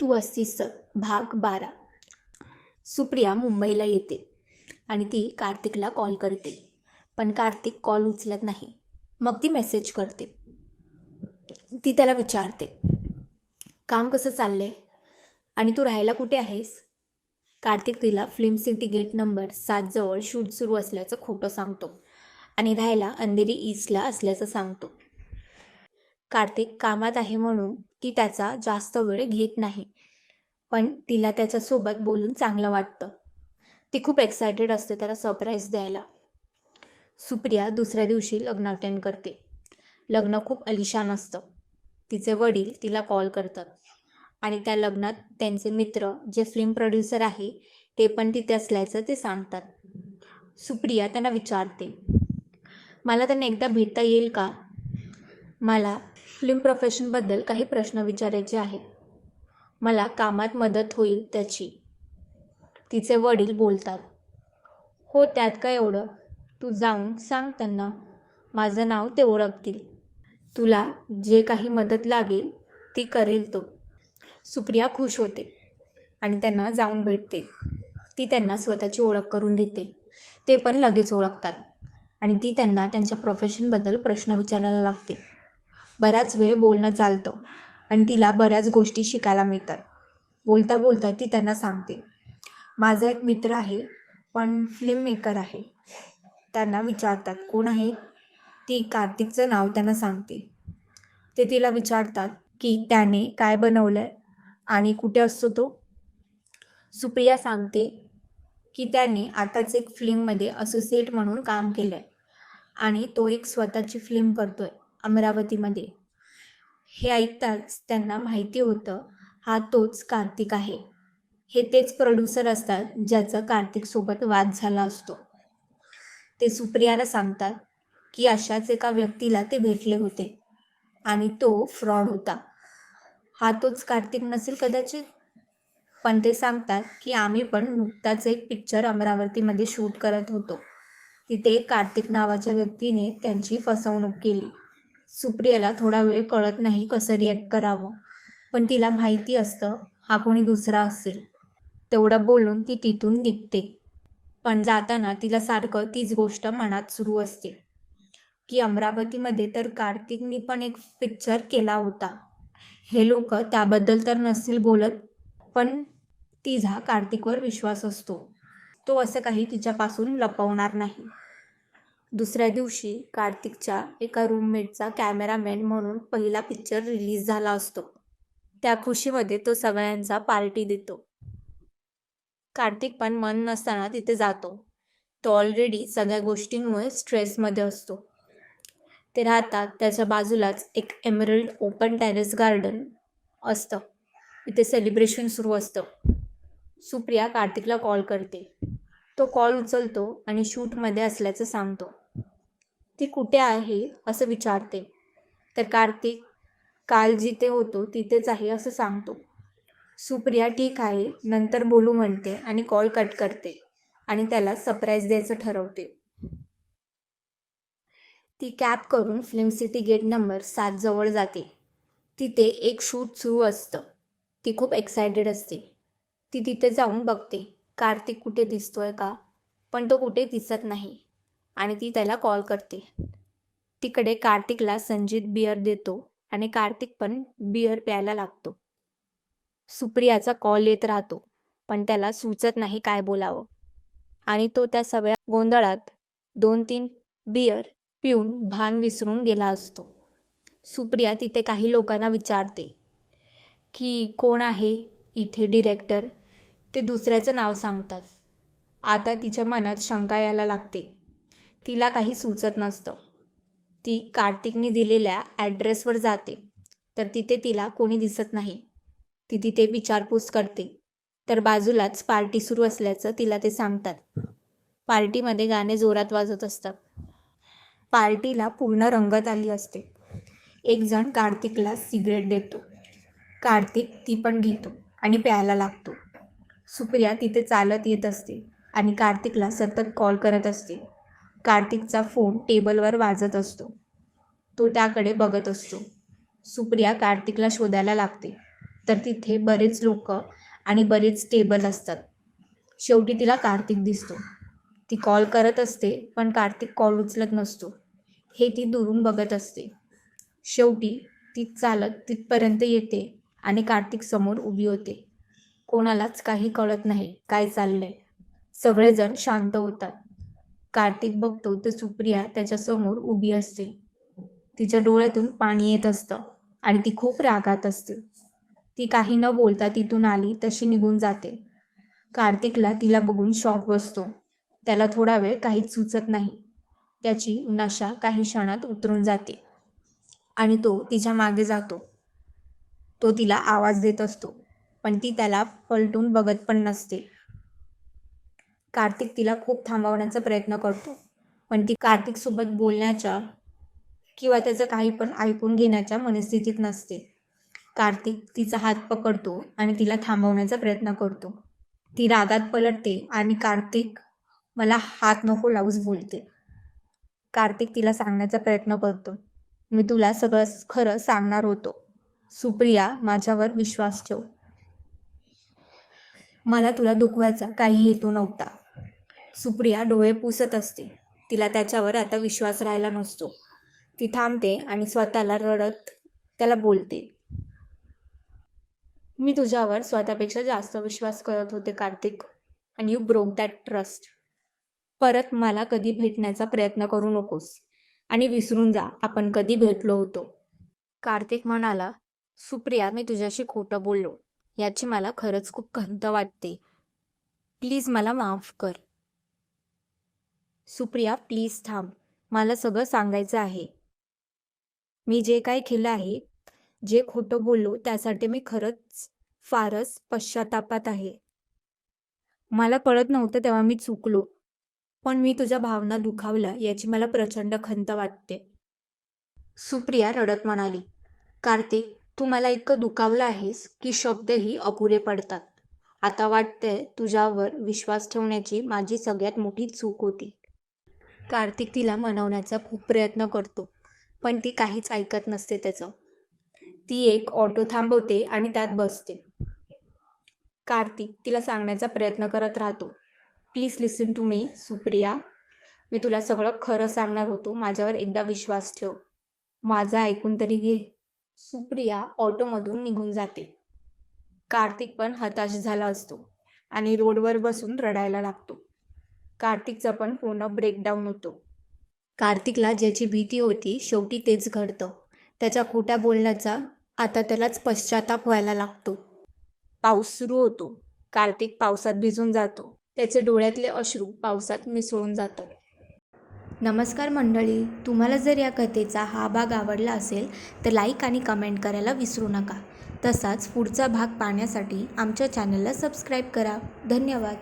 तू असतीस भाग बारा. सुप्रिया मुंबईला येते आणि ती कार्तिकला कॉल करते. पण कार्तिक कॉल उचलत नाही. मग ती मेसेज करते. ती त्याला विचारते काम कसं चाललंय? आणि तू राहायला कुठे आहेस? कार्तिक तिला फिल्म सिटी गेट नंबर सातजवळ शूट सुरू असल्याचं खोटं सांगतो आणि राहायला अंधेरी ईस्टला असल्याचं सांगतो. कार्तिक कामात आहे म्हणून ती त्याचा जास्त वेळ घेत नाही. पण तिला त्याच्यासोबत बोलून चांगलं वाटतं. ती खूप एक्सायटेड असते त्याला सरप्राईज द्यायला. सुप्रिया दुसऱ्या दिवशी लग्न अटेंड करते. लग्न खूप अलिशान असतं. तिचे वडील तिला कॉल करतात. आणि त्या लग्नात त्यांचे मित्र जे फिल्म प्रोड्युसर आहे ते पण तिथे असल्याचं ते सांगतात. सुप्रिया त्यांना विचारते मला त्यांना एकदा भेटता येईल का? मला फिल्म प्रोफेशनबद्दल काही प्रश्न विचारायचे आहेत. मला कामात मदत होईल त्याची. तिचे वडील बोलतात हो त्यात काय एवढं? तू जाऊन सांग त्यांना. माझं नाव ते ओळखतील. तुला जे काही मदत लागेल ती करेल तो. सुप्रिया खुश होते आणि त्यांना जाऊन भेटते. ती त्यांना स्वतःची ओळख करून देते. ते पण लगेच ओळखतात आणि ती त्यांना त्यांच्या प्रोफेशनबद्दल प्रश्न विचारायला लागते. बराच वेळ बोलणं चालतं आणि तिला बऱ्याच गोष्टी शिकायला मिळतात. बोलता बोलता ती त्यांना सांगते. माझा एक मित्र आहे पण फिल्म मेकर आहे. त्यांना विचारतात कोण आहे? ती कार्तिकचं नाव त्यांना सांगते. ते तिला विचारतात की त्याने काय बनवलं आहे आणि कुठे असतो तो? सुप्रिया सांगते की त्याने आताच एक फिल्ममध्ये असोसिएट म्हणून काम केलं आहे आणि तो एक स्वतःची फिल्म करतो आहे अमरावतीमध्ये. हे ऐकताच त्यांना माहिती होतं हा तोच कार्तिक आहे. हे तेच प्रोड्युसर असतात ज्याचा कार्तिकसोबत वाद झाला असतो. ते सुप्रियाला सांगतात की अशाच एका व्यक्तीला ते भेटले होते आणि तो फ्रॉड होता. हा तोच कार्तिक नसेल कदाचित? पण ते सांगतात की आम्ही पण नुकताच एक पिक्चर अमरावतीमध्ये शूट करत होतो. तिथे कार्तिक नावाच्या व्यक्तीने त्यांची फसवणूक केली. सुप्रियाला थोडा वेळ कळत नाही कसं रिॲक्ट करावं. पण तिला माहिती असतं हा कोणी दुसरा असेल. तेवढं बोलून ती तिथून निघते. पण जाताना तिला सारखं तीच गोष्ट मनात सुरू असते. की अमरावतीमध्ये तर कार्तिकनी पण एक पिक्चर केला होता. हे लोक त्याबद्दल तर नसतील बोलत पण तिचा कार्तिकवर विश्वास असतो. तो असं काही तिच्यापासून लपवणार नाही. दुसऱ्या दिवशी कार्तिकच्या एका रूममेटचा कॅमेरामॅन म्हणून पहिला पिक्चर रिलीज झाला असतो. त्या खुशीमध्ये तो सगळ्यांचा पार्टी देतो. कार्तिक पण मन नसताना तिथे जातो. तो ऑलरेडी सगळ्या गोष्टींमुळे स्ट्रेसमध्ये असतो. ते राहतात त्याच्या बाजूलाच एक एमरल्ड ओपन टेरेस गार्डन असतं. इथे सेलिब्रेशन सुरू असतं. सुप्रिया कार्तिकला कॉल करते. तो कॉल उचलतो आणि शूटमध्ये असल्याचं सांगतो. ती कुठे आहे असं विचारते. तर कार्तिक काल जिथे होतो तिथेच आहे असं सांगतो. सुप्रिया ठीक आहे. नंतर बोलू म्हणते आणि कॉल कट करते आणि त्याला सरप्राईज द्यायचं ठरवते. ती कॅब करून फिल्म सिटी गेट नंबर सात जवळ जाते. तिथे एक शूट सुरू असतं. ती खूप एक्सायटेड असते. ती तिथे जाऊन बघते. कार्तिक कुठे दिसतोय का? पण तो कुठे दिसत नाही. आणि ती त्याला कॉल करते. तिकडे कार्तिकला संजित बियर देतो आणि कार्तिक पण बियर प्यायला लागतो. सुप्रियाचा कॉल येत राहतो पण त्याला सुचत नाही काय बोलावं. आणि तो त्या सगळ्या गोंधळात दोन तीन बियर पिऊन भान विसरून गेला असतो. सुप्रिया तिथे काही लोकांना विचारते की कोण आहे इथे डिरेक्टर ते दुसऱ्याचं नाव सांगतात. आता तिच्या मनात शंका यायला लागते. तिला काही सुचत नसतं. ती कार्तिकने दिलेल्या ॲड्रेसवर जाते. तर तिथे तिला कोणी दिसत नाही. ती तिथे विचारपूस करते. तर बाजूलाच पार्टी सुरू असल्याचं तिला ते सांगतात. पार्टीमध्ये गाणे जोरात वाजत असतात. पार्टीला पूर्ण रंगत आली असते. एक जण कार्तिकला सिगरेट देतो. कार्तिक ती पण घेतो आणि प्यायला लागतो. सुप्रिया तिथे चालत येत असते आणि कार्तिकला सतत कॉल करत असते. कार्तिकचा फोन टेबलवर वाजत असतो. तो त्याकडे बघत असतो. सुप्रिया कार्तिकला शोधायला लागते. तर तिथे बरेच लोक आणि बरेच टेबल असतात. शेवटी तिला कार्तिक दिसतो. ती कॉल करत असते पण कार्तिक कॉल उचलत नसतो. हे ती दुरून बघत असते. शेवटी ती चालत तिथपर्यंत येते आणि कार्तिक समोर उभी होते. कोणालाच काही कळत नाही काय चाललंय. सगळेजण शांत होतात. कार्तिक बघतो तर सुप्रिया त्याच्यासमोर उभी असते. तिच्या डोळ्यातून पाणी येत असतं आणि ती खूप रागात असते. ती काही न बोलता तिथून आली तशी निघून जाते. कार्तिकला तिला बघून शॉक बसतो. त्याला थोडा वेळ काहीच सुचत नाही. त्याची नशा काही क्षणात उतरून जाते. आणि तो तिच्यामागे जातो. तो तिला आवाज देत असतो. पण ती त्याला पलटून बघत पण नसते. कार्तिक तिला खूप थांबवण्याचा प्रयत्न करतो. पण ती कार्तिकसोबत बोलण्याच्या किंवा त्याचं काही पण ऐकून घेण्याच्या मनस्थितीत नसते. कार्तिक तिचा हात पकडतो आणि तिला थांबवण्याचा प्रयत्न करतो. ती रागात पलटते आणि कार्तिक मला हात नको लावूच बोलते. कार्तिक तिला सांगण्याचा प्रयत्न करतो. मी तुला सगळं खरं सांगणार होतो. सुप्रिया माझ्यावर विश्वास ठेव. मला तुला दुखवायचा काही हेतू नव्हता. सुप्रिया डोळे पुसत असते. तिला त्याच्यावर आता विश्वास राहिला नसतो. ती थांबते आणि स्वतःला रडत त्याला बोलते. मी तुझ्यावर स्वतःपेक्षा जास्त विश्वास करत होते कार्तिक आणि यू ब्रोक दॅट ट्रस्ट परत मला कधी भेटण्याचा प्रयत्न करू नकोस आणि विसरून जा आपण कधी भेटलो होतो. कार्तिक म्हणाला सुप्रिया मी तुझ्याशी खोटं बोललो. याची मला खरंच खूप खंत वाटते. प्लीज मला माफ कर. सुप्रिया प्लीज थांब. मला सगळं सांगायचं आहे. मी जे काय केलं आहे जे खोटं बोललो त्यासाठी मी खरंच फारच पश्चातापात आहे. मला कळत नव्हतं तेव्हा मी चुकलो पण मी तुझ्या भावना दुखावल्या याची मला प्रचंड खंत वाटते. सुप्रिया रडत म्हणाली कार्तिक तू मला इतकं दुखावलं आहेस की शब्दही अपुरे पडतात. आता वाटतंय तुझ्यावर विश्वास ठेवण्याची माझी सगळ्यात मोठी चूक होती. कार्तिक तिला मनवण्याचा खूप प्रयत्न करतो पण ती काहीच ऐकत नसते त्याचं. ती एक ऑटो थांबवते आणि त्यात बसते. कार्तिक तिला सांगण्याचा प्रयत्न करत राहतो. Please listen to me Supriya. मी तुला सगळं खरं सांगणार होतो. माझ्यावर एकदा विश्वास ठेव. माझं ऐकून तरी घे. सुप्रिया ऑटोमधून निघून जाते. कार्तिक पण हताश झाला असतो आणि रोडवर बसून रडायला लागतो. कार्तिकचा पण पूर्ण ब्रेकडाऊन होतो. कार्तिकला ज्याची भीती होती शेवटी तेच घडतं. त्याच्या खोट्या बोलण्याचा आता त्यालाच पश्चाताप व्हायला लागतो. पाऊस सुरू होतो. कार्तिक पावसात भिजून जातो. त्याचे डोळ्यातले अश्रू पावसात मिसळून जातात. नमस्कार मंडळी तुम्हाला जर या कथेचा हा भाग आवडला असेल तर लाईक आणि कमेंट करायला विसरू नका. तसाच पुढचा भाग पाहण्यासाठी आमच्या चॅनलला सबस्क्राईब करा. धन्यवाद.